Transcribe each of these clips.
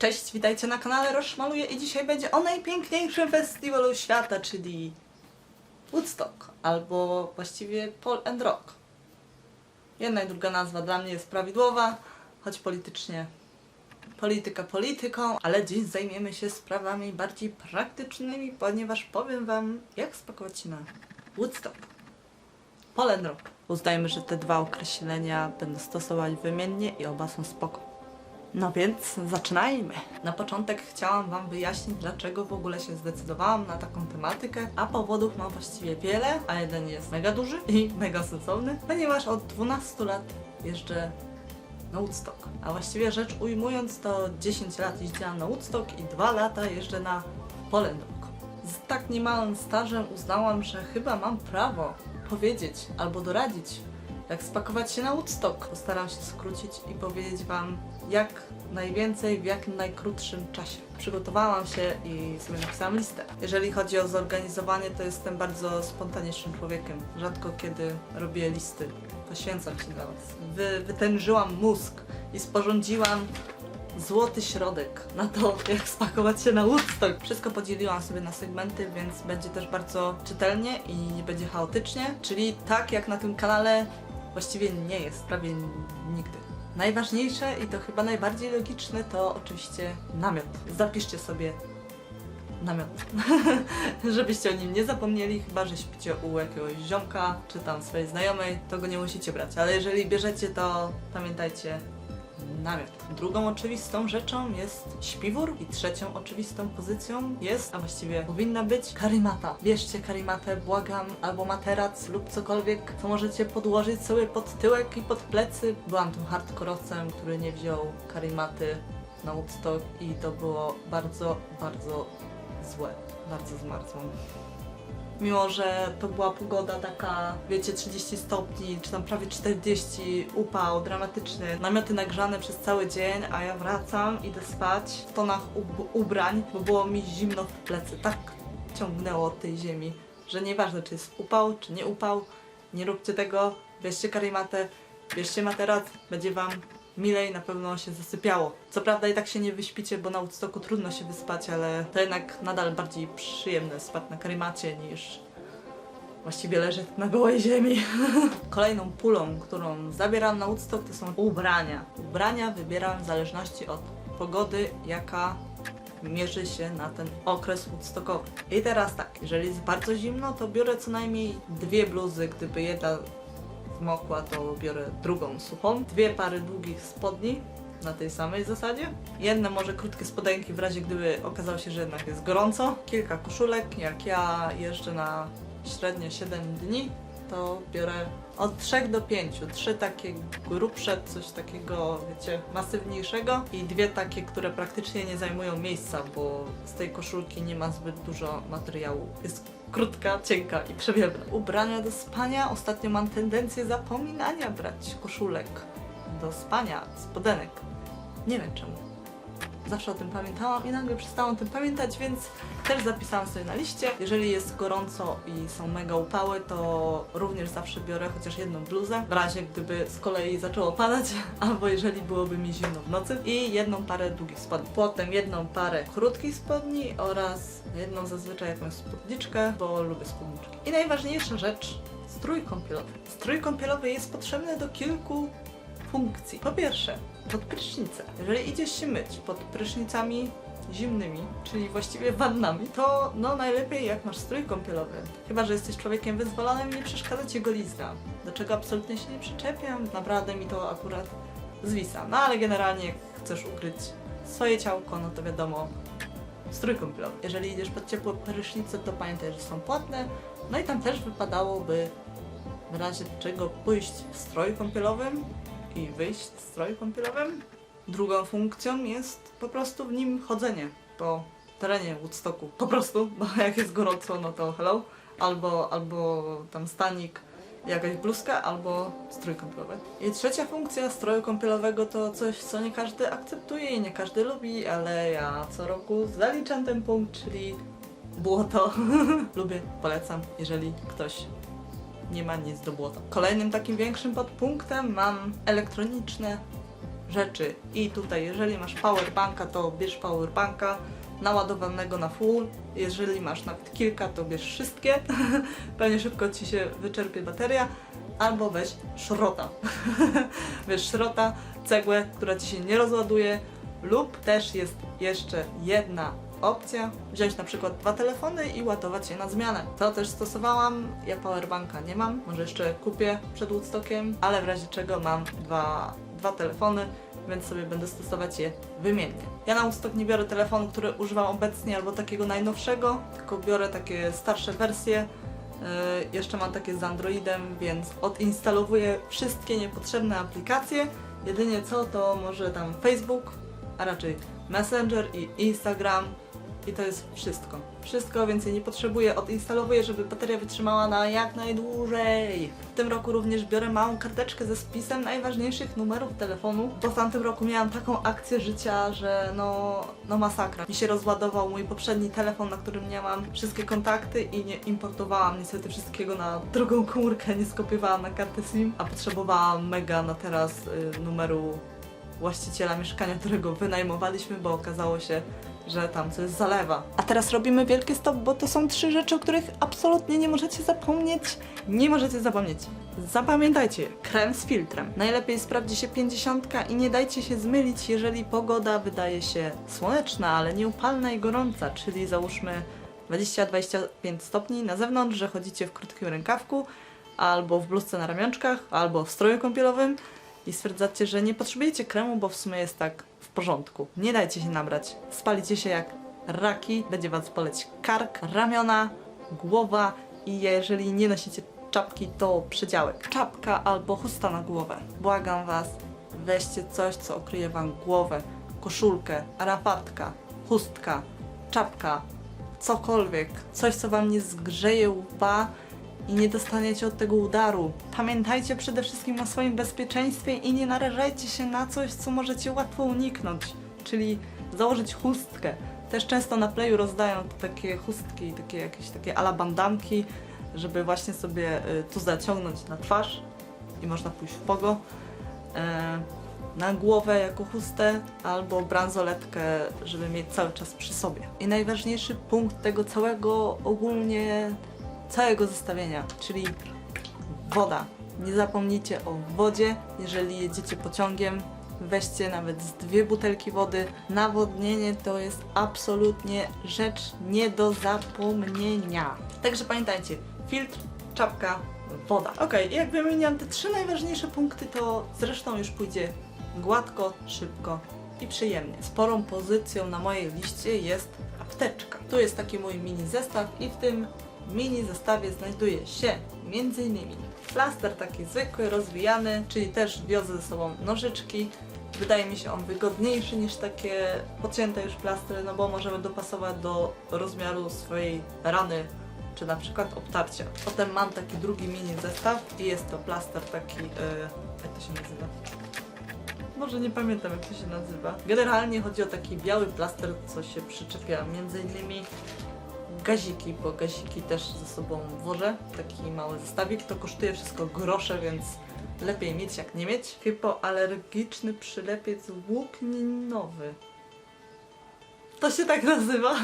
Cześć, witajcie na kanale Rozszmaluję i dzisiaj będzie o najpiękniejszym festiwalu świata, czyli Woodstock, albo właściwie Pol and Rock. Jedna i druga nazwa dla mnie jest prawidłowa, choć politycznie polityka polityką, ale dziś zajmiemy się sprawami bardziej praktycznymi, ponieważ powiem Wam, jak spakować się na Woodstock. Pol and Rock. Uznajmy, że te dwa określenia będę stosować wymiennie i oba są spoko. No więc zaczynajmy. Na początek chciałam Wam wyjaśnić, dlaczego w ogóle się zdecydowałam na taką tematykę, a powodów mam właściwie wiele, a jeden jest mega duży i mega sensowny, ponieważ od 12 lat jeżdżę na Woodstock. A właściwie rzecz ujmując, to 10 lat jeździłam na Woodstock i 2 lata jeżdżę na Poland. Z tak niemałym stażem uznałam, że chyba mam prawo powiedzieć albo doradzić, jak spakować się na Woodstock. Postaram się skrócić i powiedzieć Wam jak najwięcej w jak najkrótszym czasie. Przygotowałam się i sobie napisałam listę. Jeżeli chodzi o zorganizowanie, to jestem bardzo spontanicznym człowiekiem. Rzadko kiedy robię listy. Poświęcam się dla Was. Wy, wytężyłam mózg i sporządziłam złoty środek na to, jak spakować się na Woodstock. Wszystko podzieliłam sobie na segmenty, więc będzie też bardzo czytelnie i nie będzie chaotycznie. Czyli tak jak na tym kanale właściwie nie jest, prawie nigdy. Najważniejsze i to chyba najbardziej logiczne to oczywiście namiot. Zapiszcie sobie namiot. Żebyście o nim nie zapomnieli, chyba że śpicie u jakiegoś ziomka czy tam swojej znajomej, to go nie musicie brać. Ale jeżeli bierzecie, to pamiętajcie namiot. Drugą oczywistą rzeczą jest śpiwór i trzecią oczywistą pozycją jest, a właściwie powinna być karimata. Bierzcie karimatę, błagam, albo materac lub cokolwiek, co możecie podłożyć sobie pod tyłek i pod plecy. Byłam tym hardkorowcem, który nie wziął karimaty na Woodstock i to było bardzo, bardzo złe. Bardzo zmartwą. Mimo, że to była pogoda taka, wiecie, 30 stopni, czy tam prawie 40, upał dramatyczny, namioty nagrzane przez cały dzień, a ja wracam, idę spać w tonach ub- ubrań, bo było mi zimno w plecy. Tak ciągnęło od tej ziemi, że nieważne, czy jest upał, czy nie upał, nie róbcie tego, bierzcie karimatę, bierzcie materac, będzie wam milej na pewno się zasypiało. Co prawda i tak się nie wyśpicie, bo na Woodstocku trudno się wyspać, ale to jednak nadal bardziej przyjemne spać na karimacie niż właściwie leżeć na gołej ziemi. Kolejną pulą, którą zabieram na Woodstock to są ubrania. Ubrania wybieram w zależności od pogody, jaka mierzy się na ten okres Woodstockowy. I teraz tak, jeżeli jest bardzo zimno, to biorę co najmniej dwie bluzy, gdyby jedna zmokła, to biorę drugą suchą. Dwie pary długich spodni na tej samej zasadzie. Jedne może krótkie spodenki w razie gdyby okazało się, że jednak jest gorąco. Kilka koszulek. Jak ja jeżdżę na średnio 7 dni, to biorę od 3 do 5. Trzy takie grubsze, coś takiego, wiecie, masywniejszego i dwie takie, które praktycznie nie zajmują miejsca, bo z tej koszulki nie ma zbyt dużo materiału. Jest krótka, cienka i przewiewna. Ubrania do spania. Ostatnio mam tendencję zapominania brać koszulek do spania, spodenek. Nie wiem czemu. Zawsze o tym pamiętałam i nagle przestałam o tym pamiętać, więc też zapisałam sobie na liście. Jeżeli jest gorąco i są mega upały, to również zawsze biorę chociaż jedną bluzę, w razie gdyby z kolei zaczęło padać, albo jeżeli byłoby mi zimno w nocy i jedną parę długich spodni. Potem jedną parę krótkich spodni oraz jedną zazwyczaj jakąś spódniczkę, bo lubię spódniczki. I najważniejsza rzecz, strój kąpielowy. Strój kąpielowy jest potrzebny do kilku funkcji. Po pierwsze, pod prysznicę. Jeżeli idziesz się myć pod prysznicami zimnymi, czyli właściwie wannami, to no najlepiej jak masz strój kąpielowy. Chyba, że jesteś człowiekiem wyzwolonym nie przeszkadza ci golizna. Do czego absolutnie się nie przyczepiam. Naprawdę mi to akurat zwisa. No ale generalnie jak chcesz ukryć swoje ciałko, no to wiadomo, strój kąpielowy. Jeżeli idziesz pod ciepłe prysznice, to pamiętaj, że są płatne. No i tam też wypadałoby w razie czego pójść w stroju kąpielowym i wyjść w stroju kąpielowym. Drugą funkcją jest po prostu w nim chodzenie po terenie Woodstocku. Po prostu, bo jak jest gorąco, no to hello. Albo, albo tam stanik, jakaś bluzka, albo strój kąpielowy. I trzecia funkcja stroju kąpielowego to coś, co nie każdy akceptuje i nie każdy lubi, ale ja co roku zaliczam ten punkt, czyli błoto. Lubię, polecam, jeżeli ktoś nie ma nic do błota. Kolejnym takim większym podpunktem mam elektroniczne rzeczy. I tutaj, jeżeli masz powerbanka, to bierz powerbanka naładowanego na full. Jeżeli masz nawet kilka, to bierz wszystkie. Pewnie szybko ci się wyczerpie bateria. Albo weź szrota. weź szrota, cegłę, która ci się nie rozładuje. Lub też jest jeszcze jedna opcja, wziąć na przykład dwa telefony i ładować je na zmianę. To też stosowałam, ja powerbanka nie mam, może jeszcze kupię przed Woodstockiem, ale w razie czego mam dwa, dwa telefony, więc sobie będę stosować je wymiennie. Ja na Woodstock nie biorę telefonu, który używam obecnie albo takiego najnowszego, tylko biorę takie starsze wersje. Yy, jeszcze mam takie z Androidem, więc odinstalowuję wszystkie niepotrzebne aplikacje. Jedynie co to może tam Facebook, a raczej Messenger i Instagram i to jest wszystko. Wszystko więcej nie potrzebuję, odinstalowuję, żeby bateria wytrzymała na jak najdłużej. W tym roku również biorę małą karteczkę ze spisem najważniejszych numerów telefonu, bo w tamtym roku miałam taką akcję życia, że no, no masakra. Mi się rozładował mój poprzedni telefon, na którym miałam wszystkie kontakty i nie importowałam niestety wszystkiego na drugą komórkę, nie skopiowałam na kartę SIM, a potrzebowałam mega na teraz y, numeru właściciela mieszkania, którego wynajmowaliśmy, bo okazało się, że tam coś zalewa. A teraz robimy wielki stop, bo to są trzy rzeczy, o których absolutnie nie możecie zapomnieć. Nie możecie zapomnieć. Zapamiętajcie, krem z filtrem. Najlepiej sprawdzi się 50 i nie dajcie się zmylić, jeżeli pogoda wydaje się słoneczna, ale nieupalna i gorąca, czyli załóżmy 20-25 stopni na zewnątrz, że chodzicie w krótkim rękawku, albo w bluzce na ramionczkach, albo w stroju kąpielowym i stwierdzacie, że nie potrzebujecie kremu, bo w sumie jest tak porządku. Nie dajcie się nabrać. Spalicie się jak raki, będzie was boleć kark, ramiona, głowa i jeżeli nie nosicie czapki, to przedziałek. Czapka albo chusta na głowę. Błagam was, weźcie coś, co okryje wam głowę. Koszulkę, arafatka, chustka, czapka, cokolwiek. Coś, co wam nie zgrzeje łba i nie dostaniecie od tego udaru. Pamiętajcie przede wszystkim o swoim bezpieczeństwie i nie narażajcie się na coś, co możecie łatwo uniknąć, czyli założyć chustkę. Też często na playu rozdają takie chustki, takie jakieś takie alabandanki, żeby właśnie sobie y, tu zaciągnąć na twarz i można pójść w pogo. E, na głowę jako chustę albo bransoletkę, żeby mieć cały czas przy sobie. I najważniejszy punkt tego całego ogólnie całego zestawienia, czyli woda. Nie zapomnijcie o wodzie, jeżeli jedziecie pociągiem. Weźcie nawet z dwie butelki wody. Nawodnienie to jest absolutnie rzecz nie do zapomnienia. Także pamiętajcie, filtr, czapka, woda. Ok, jak wymieniam te trzy najważniejsze punkty, to zresztą już pójdzie gładko, szybko i przyjemnie. Sporą pozycją na mojej liście jest apteczka. Tu jest taki mój mini zestaw i w tym mini zestawie znajduje się m.in. plaster taki zwykły, rozwijany, czyli też wiozę ze sobą nożyczki. Wydaje mi się on wygodniejszy niż takie pocięte już plastry, no bo możemy dopasować do rozmiaru swojej rany, czy na przykład obtarcia. Potem mam taki drugi mini zestaw i jest to plaster taki, yy, jak to się nazywa? Może nie pamiętam jak to się nazywa. Generalnie chodzi o taki biały plaster, co się przyczepia między innymi gaziki, bo gaziki też ze sobą wożę. Taki mały zestawik. To kosztuje wszystko grosze, więc lepiej mieć jak nie mieć. Hipoalergiczny przylepiec włókninowy. To się tak nazywa.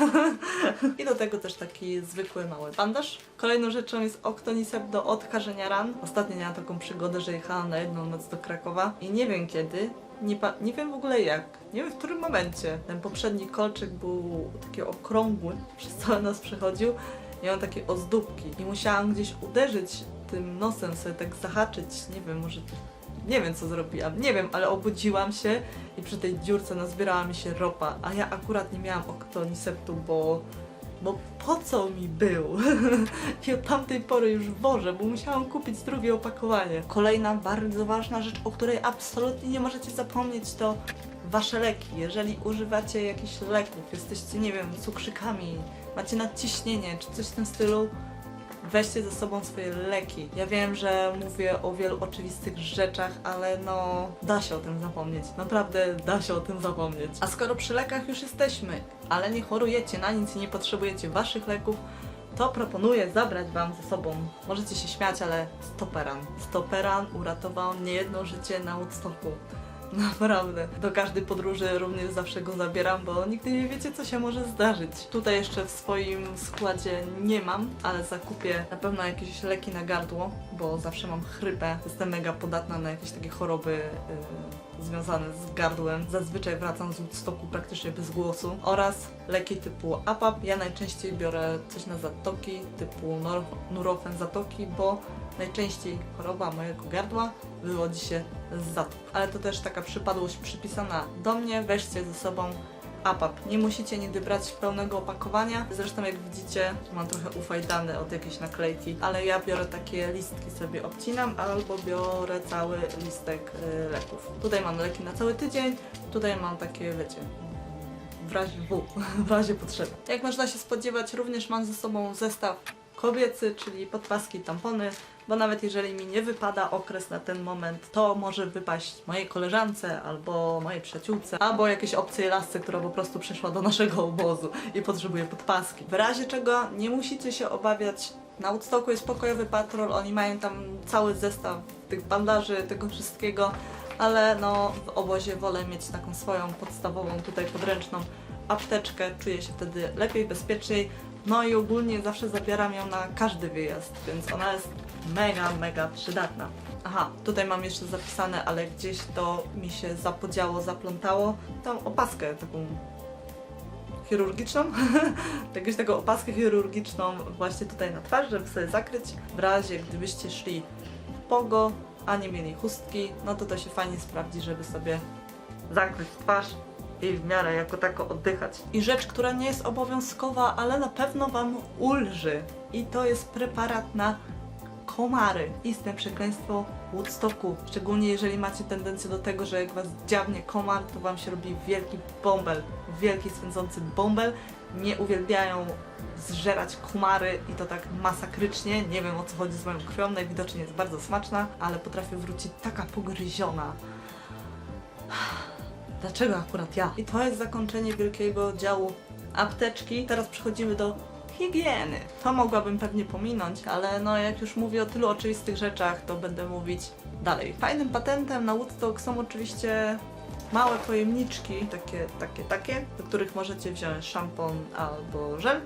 I do tego też taki zwykły mały bandaż. Kolejną rzeczą jest Octonicep do odkażenia ran. Ostatnio miałam taką przygodę, że jechałam na jedną noc do Krakowa i nie wiem kiedy, nie, nie wiem w ogóle jak, nie wiem w którym momencie. Ten poprzedni kolczyk był taki okrągły, przez cały nas przechodził. Miałam takie ozdóbki. I musiałam gdzieś uderzyć tym nosem, sobie tak zahaczyć, nie wiem, może nie wiem co zrobiłam, nie wiem, ale obudziłam się i przy tej dziurce nazbierała mi się ropa, a ja akurat nie miałam oktoniseptu, bo bo po co mi był? I od tamtej pory już wożę, bo musiałam kupić drugie opakowanie. Kolejna bardzo ważna rzecz, o której absolutnie nie możecie zapomnieć, to wasze leki. Jeżeli używacie jakichś leków, jesteście, nie wiem, cukrzykami, macie nadciśnienie czy coś w tym stylu, weźcie ze sobą swoje leki. Ja wiem, że mówię o wielu oczywistych rzeczach, ale no da się o tym zapomnieć. Naprawdę da się o tym zapomnieć. A skoro przy lekach już jesteśmy, ale nie chorujecie na nic i nie potrzebujecie waszych leków, to proponuję zabrać wam ze sobą, możecie się śmiać, ale stoperan. Stoperan uratował niejedno życie na Woodstocku. Naprawdę. Do każdej podróży również zawsze go zabieram, bo nigdy nie wiecie, co się może zdarzyć. Tutaj jeszcze w swoim składzie nie mam, ale zakupię na pewno jakieś leki na gardło, bo zawsze mam chrypę. Jestem mega podatna na jakieś takie choroby yy, związane z gardłem. Zazwyczaj wracam z Woodstocku praktycznie bez głosu. Oraz leki typu APAP. Ja najczęściej biorę coś na zatoki, typu nor- Nurofen zatoki, bo najczęściej choroba mojego gardła wywodzi się z zatok. Ale to też taka przypadłość przypisana do mnie. Weźcie ze sobą APAP. Nie musicie nigdy brać pełnego opakowania. Zresztą jak widzicie, mam trochę ufajdany od jakiejś naklejki, ale ja biorę takie listki sobie obcinam albo biorę cały listek y, leków. Tutaj mam leki na cały tydzień, tutaj mam takie, wiecie, w razie W, w razie potrzeby. Jak można się spodziewać, również mam ze sobą zestaw kobiecy, czyli podpaski, tampony, bo nawet jeżeli mi nie wypada okres na ten moment, to może wypaść mojej koleżance albo mojej przyjaciółce, albo jakiejś obcej lasce, która po prostu przyszła do naszego obozu i potrzebuje podpaski. W razie czego nie musicie się obawiać. Na Woodstocku jest pokojowy patrol, oni mają tam cały zestaw tych bandaży, tego wszystkiego, ale no w obozie wolę mieć taką swoją podstawową tutaj podręczną apteczkę, czuję się wtedy lepiej, bezpieczniej. No i ogólnie zawsze zabieram ją na każdy wyjazd, więc ona jest mega, mega przydatna. Aha, tutaj mam jeszcze zapisane, ale gdzieś to mi się zapodziało, zaplątało. Tą opaskę taką chirurgiczną, jakąś taką opaskę chirurgiczną właśnie tutaj na twarz, żeby sobie zakryć. W razie gdybyście szli pogo, a nie mieli chustki, no to to się fajnie sprawdzi, żeby sobie zakryć twarz i w miarę jako tako oddychać. I rzecz, która nie jest obowiązkowa, ale na pewno Wam ulży. I to jest preparat na komary. Istne przekleństwo Woodstocku. Szczególnie jeżeli macie tendencję do tego, że jak Was dziabnie komar, to Wam się robi wielki bąbel. Wielki, swędzący bąbel. Nie uwielbiają zżerać komary i to tak masakrycznie. Nie wiem o co chodzi z moją krwią, najwidoczniej jest bardzo smaczna, ale potrafię wrócić taka pogryziona. Dlaczego akurat ja? I to jest zakończenie wielkiego działu apteczki. Teraz przechodzimy do higieny. To mogłabym pewnie pominąć, ale no jak już mówię o tylu oczywistych rzeczach, to będę mówić dalej. Fajnym patentem na Woodstock są oczywiście małe pojemniczki, takie, takie, takie, do których możecie wziąć szampon albo żel.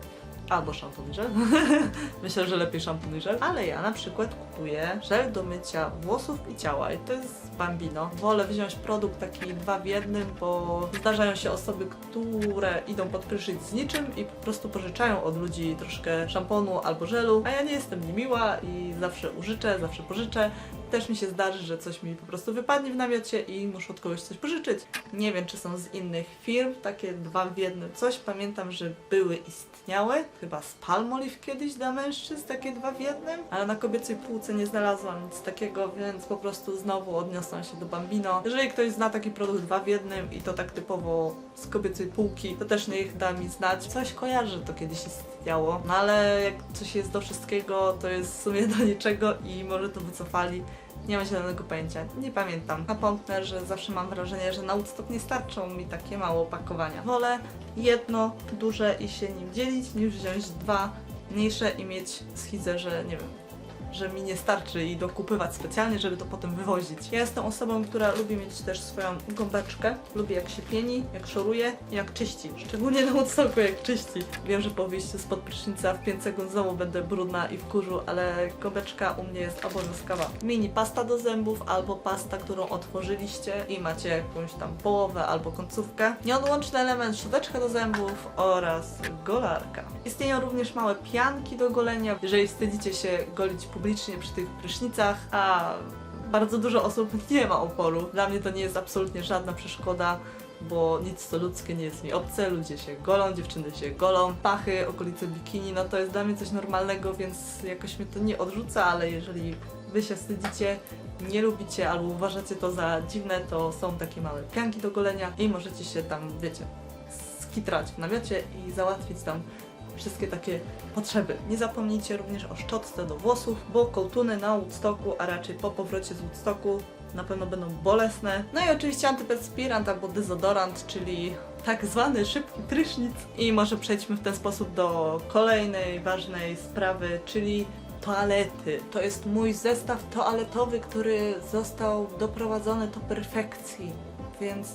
Albo szampon i żel. Myślę, że lepiej szampon i żel. Ale ja na przykład kupuję żel do mycia włosów i ciała. I to jest Bambino. Wolę wziąć produkt taki dwa w jednym, bo zdarzają się osoby, które idą pod prysznic z niczym i po prostu pożyczają od ludzi troszkę szamponu albo żelu. A ja nie jestem niemiła i zawsze użyczę, zawsze pożyczę. Też mi się zdarzy, że coś mi po prostu wypadnie w namiocie i muszę od kogoś coś pożyczyć. Nie wiem, czy są z innych firm takie dwa w jednym coś. Pamiętam, że były istniałe. Chyba z Palmolive kiedyś dla mężczyzn takie dwa w jednym. Ale na kobiecej półce nie znalazłam nic takiego, więc po prostu znowu odniosłam się do Bambino. Jeżeli ktoś zna taki produkt dwa w jednym i to tak typowo z kobiecej półki, to też niech da mi znać. Coś kojarzy, że to kiedyś istniało. No ale jak coś jest do wszystkiego, to jest w sumie do niczego i może to wycofali. Nie mam zielonego pojęcia, nie pamiętam. Napomknę, że zawsze mam wrażenie, że na Woodstock nie starczą mi takie małe opakowania. Wolę jedno duże i się nim dzielić, niż wziąć dwa mniejsze i mieć schizę, że nie wiem, że mi nie starczy i dokupywać specjalnie, żeby to potem wywozić. Ja jestem osobą, która lubi mieć też swoją gąbeczkę. Lubię jak się pieni, jak szoruje i jak czyści. Szczególnie na Woodstocku jak czyści. Wiem, że po wyjściu spod prysznica w 5 sekund znowu będę brudna i w kurzu, ale gąbeczka u mnie jest obowiązkowa. Mini pasta do zębów albo pasta, którą otworzyliście i macie jakąś tam połowę albo końcówkę. Nieodłączny element szczoteczka do zębów oraz golarka. Istnieją również małe pianki do golenia, jeżeli wstydzicie się golić publicznie przy tych prysznicach, a bardzo dużo osób nie ma oporu. Dla mnie to nie jest absolutnie żadna przeszkoda, bo nic co ludzkie nie jest mi obce, ludzie się golą, dziewczyny się golą, pachy, okolice bikini, no to jest dla mnie coś normalnego, więc jakoś mnie to nie odrzuca, ale jeżeli wy się wstydzicie, nie lubicie albo uważacie to za dziwne, to są takie małe pianki do golenia i możecie się tam, wiecie, skitrać w namiocie i załatwić tam wszystkie takie potrzeby. Nie zapomnijcie również o szczotce do włosów, bo kołtuny na Woodstocku, a raczej po powrocie z Woodstocku na pewno będą bolesne. No i oczywiście antyperspirant albo dezodorant, czyli tak zwany szybki prysznic. I może przejdźmy w ten sposób do kolejnej ważnej sprawy, czyli toalety. To jest mój zestaw toaletowy, który został doprowadzony do perfekcji. więc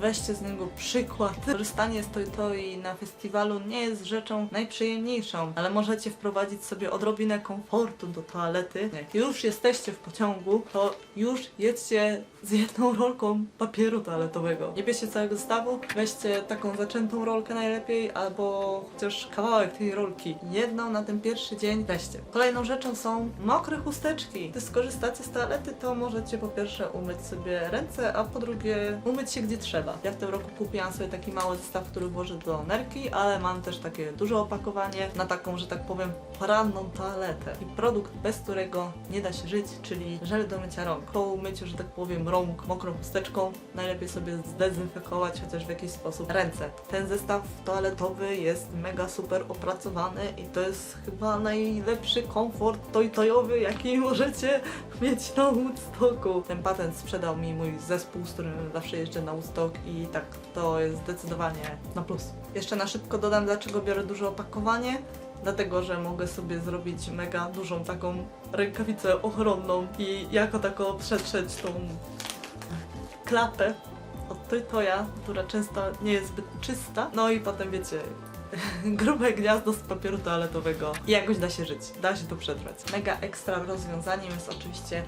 weźcie z niego przykład. Korzystanie z Toy na festiwalu nie jest rzeczą najprzyjemniejszą, ale możecie wprowadzić sobie odrobinę komfortu do toalety. Jak już jesteście w pociągu, to już jedźcie z jedną rolką papieru toaletowego. Nie bierzcie całego zestawu, weźcie taką zaczętą rolkę najlepiej, albo chociaż kawałek tej rolki. Jedną na ten pierwszy dzień weźcie. Kolejną rzeczą są mokre chusteczki. Gdy skorzystacie z toalety, to możecie po pierwsze umyć sobie ręce, a po drugie umyć się gdzie trzeba. Ja w tym roku kupiłam sobie taki mały zestaw, który włożę do nerki, ale mam też takie duże opakowanie na taką, że tak powiem, poranną toaletę. I produkt, bez którego nie da się żyć, czyli żel do mycia rąk. Po umyciu, że tak powiem, rąk mokrą chusteczką, najlepiej sobie zdezynfekować chociaż w jakiś sposób ręce. Ten zestaw toaletowy jest mega super opracowany i to jest chyba najlepszy komfort toy-toyowy, jaki możecie mieć na Woodstocku. Ten patent sprzedał mi mój zespół, z którym zawsze jeżdżę na Woodstock i tak, to jest zdecydowanie na plus. Jeszcze na szybko dodam, dlaczego biorę duże opakowanie. Dlatego, że mogę sobie zrobić mega dużą taką rękawicę ochronną i jako tako przetrzeć tą klapę od Toy-Toya, która często nie jest zbyt czysta. No i potem wiecie, grube gniazdo z papieru toaletowego. I jakoś da się żyć, da się to przetrwać. Mega ekstra rozwiązaniem jest oczywiście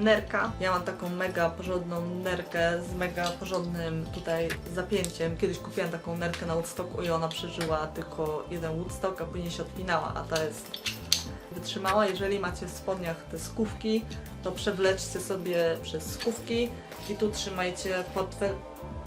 nerka. Ja mam taką mega porządną nerkę z mega porządnym tutaj zapięciem. Kiedyś kupiłam taką nerkę na Woodstocku i ona przeżyła tylko jeden Woodstock, a później się odpinała, a ta jest wytrzymała. Jeżeli macie w spodniach te skówki, to przewleczcie sobie przez skówki i tu trzymajcie portfel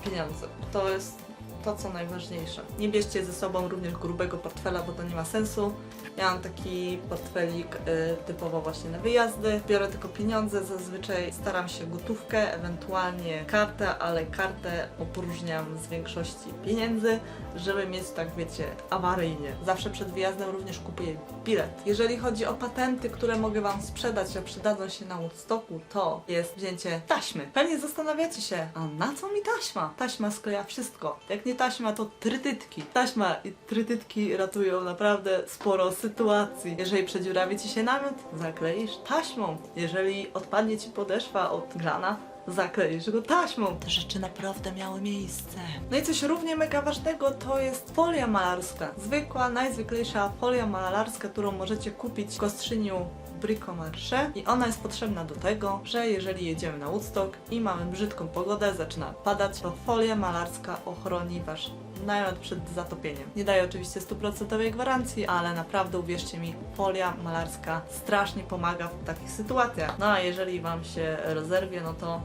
pieniądze. To jest to, co najważniejsze. Nie bierzcie ze sobą również grubego portfela, bo to nie ma sensu. Ja mam taki portfelik y, typowo właśnie na wyjazdy. Biorę tylko pieniądze, zazwyczaj staram się gotówkę, ewentualnie kartę, ale kartę opróżniam z większości pieniędzy, żeby mieć tak, wiecie, awaryjnie. Zawsze przed wyjazdem również kupuję bilet. Jeżeli chodzi o patenty, które mogę Wam sprzedać, a przydadzą się na Woodstocku, to jest wzięcie taśmy. Pewnie zastanawiacie się, a na co mi taśma? Taśma skleja wszystko. Jak nie taśma, to trytytki. Taśma i trytytki ratują naprawdę sporo sytuacji. Jeżeli przedziurawi Ci się namiot, zakleisz taśmą. Jeżeli odpadnie Ci podeszwa od grana, zakleisz go taśmą. Te rzeczy naprawdę miały miejsce. No i coś równie mega ważnego to jest folia malarska. Zwykła, najzwyklejsza folia malarska, którą możecie kupić w kostrzyniu Bricomarché i ona jest potrzebna do tego, że jeżeli jedziemy na Woodstock i mamy brzydką pogodę, zaczyna padać, to folia malarska ochroni Wasz namiot przed zatopieniem. Nie daje oczywiście stuprocentowej gwarancji, ale naprawdę uwierzcie mi, folia malarska strasznie pomaga w takich sytuacjach. No a jeżeli Wam się rozerwie, no to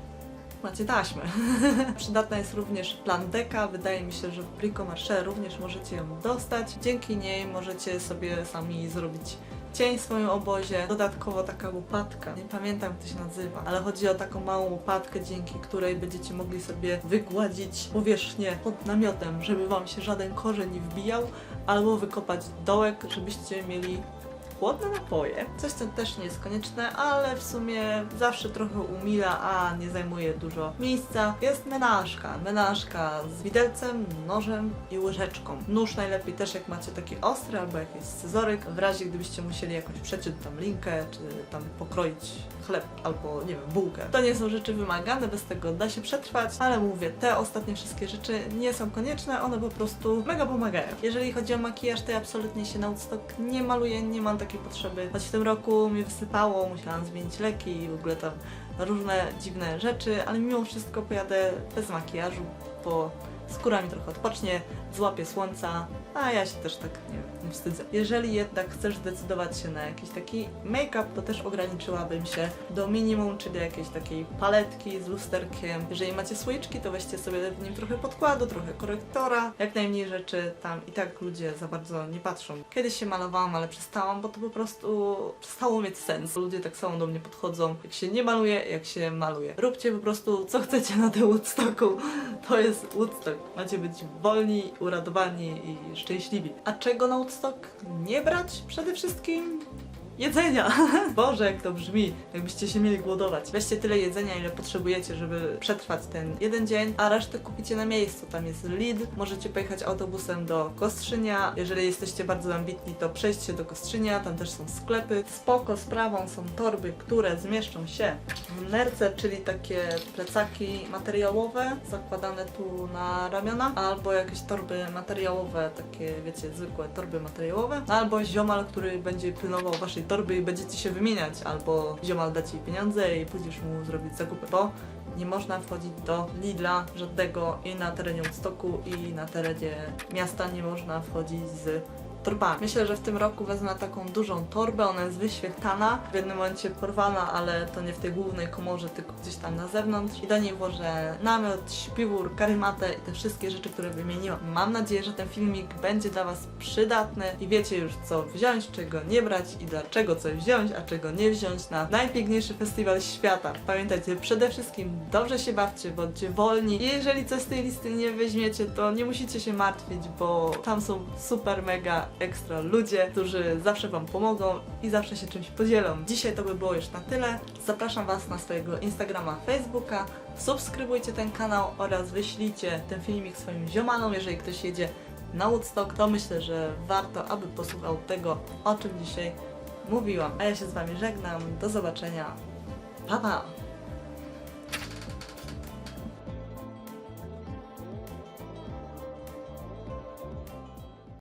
macie taśmę. Przydatna jest również plandeka. Wydaje mi się, że w Bricomarché również możecie ją dostać. Dzięki niej możecie sobie sami zrobić cień w swoim obozie. Dodatkowo taka łopatka. Nie pamiętam jak to się nazywa, ale chodzi o taką małą łopatkę, dzięki której będziecie mogli sobie wygładzić powierzchnię pod namiotem, żeby wam się żaden korzeń nie wbijał, albo wykopać dołek, żebyście mieli chłodne napoje. Coś co też nie jest konieczne, ale w sumie zawsze trochę umila, a nie zajmuje dużo miejsca. Jest menażka. Menażka z widelcem, nożem i łyżeczką. Nóż najlepiej też jak macie taki ostry albo jakiś scyzoryk, w razie gdybyście musieli jakoś przeciąć tam linkę, czy tam pokroić chleb albo nie wiem, bułkę. To nie są rzeczy wymagane, bez tego da się przetrwać, ale mówię, te ostatnie wszystkie rzeczy nie są konieczne, one po prostu mega pomagają. Jeżeli chodzi o makijaż, to ja absolutnie się na Woodstock nie maluję, nie mam takiej potrzeby. Choć w tym roku mi wysypało, musiałam zmienić leki i w ogóle tam różne dziwne rzeczy, ale mimo wszystko pojadę bez makijażu, bo skóra mi trochę odpocznie, złapie słońca, a ja się też tak nie, nie wstydzę. Jeżeli jednak chcesz zdecydować się na jakiś taki make-up, to też ograniczyłabym się do minimum, czyli jakiejś takiej paletki z lusterkiem. Jeżeli macie słoiczki, to weźcie sobie w nim trochę podkładu, trochę korektora, jak najmniej rzeczy tam i tak ludzie za bardzo nie patrzą. Kiedyś się malowałam, ale przestałam, bo to po prostu przestało mieć sens. Ludzie tak samo do mnie podchodzą, jak się nie maluje, jak się maluje. Róbcie po prostu co chcecie na tym Woodstocku. To jest Woodstock. Macie być wolni, uradowani i szczęśliwi. A czego na nie brać przede wszystkim? Jedzenia. Boże, jak to brzmi, jakbyście się mieli głodować. Weźcie tyle jedzenia, ile potrzebujecie, żeby przetrwać ten jeden dzień, a resztę kupicie na miejscu. Tam jest Lidl, możecie pojechać autobusem do Kostrzynia. Jeżeli jesteście bardzo ambitni, to przejdźcie do Kostrzynia, tam też są sklepy. Spoko sprawą są torby, które zmieszczą się w nerce, czyli takie plecaki materiałowe, zakładane tu na ramiona, albo jakieś torby materiałowe, takie wiecie, zwykłe torby materiałowe, albo ziomal, który będzie pilnował waszej torby i będziecie się wymieniać, albo ziomal da ci pieniądze i pójdziesz mu zrobić zakupy, bo nie można wchodzić do Lidla żadnego i na terenie Woodstocku i na terenie miasta nie można wchodzić z torbami. Myślę, że w tym roku wezmę taką dużą torbę, ona jest wyświetlana, w jednym momencie porwana, ale to nie w tej głównej komorze, tylko gdzieś tam na zewnątrz i do niej włożę namiot, śpiwór, karymatę i te wszystkie rzeczy, które wymieniłam. Mam nadzieję, że ten filmik będzie dla Was przydatny i wiecie już co wziąć, czego nie brać i dlaczego coś wziąć, a czego nie wziąć na najpiękniejszy festiwal świata. Pamiętajcie, przede wszystkim dobrze się bawcie, bądźcie wolni i jeżeli coś z tej listy nie weźmiecie, to nie musicie się martwić, bo tam są super, mega, ekstra ludzie, którzy zawsze Wam pomogą i zawsze się czymś podzielą. Dzisiaj to by było już na tyle. Zapraszam Was na swojego Instagrama, Facebooka. Subskrybujcie ten kanał oraz wyślijcie ten filmik swoim ziomanom, jeżeli ktoś jedzie na Woodstock, to myślę, że warto, aby posłuchał tego, o czym dzisiaj mówiłam. A ja się z Wami żegnam. Do zobaczenia. Pa, pa!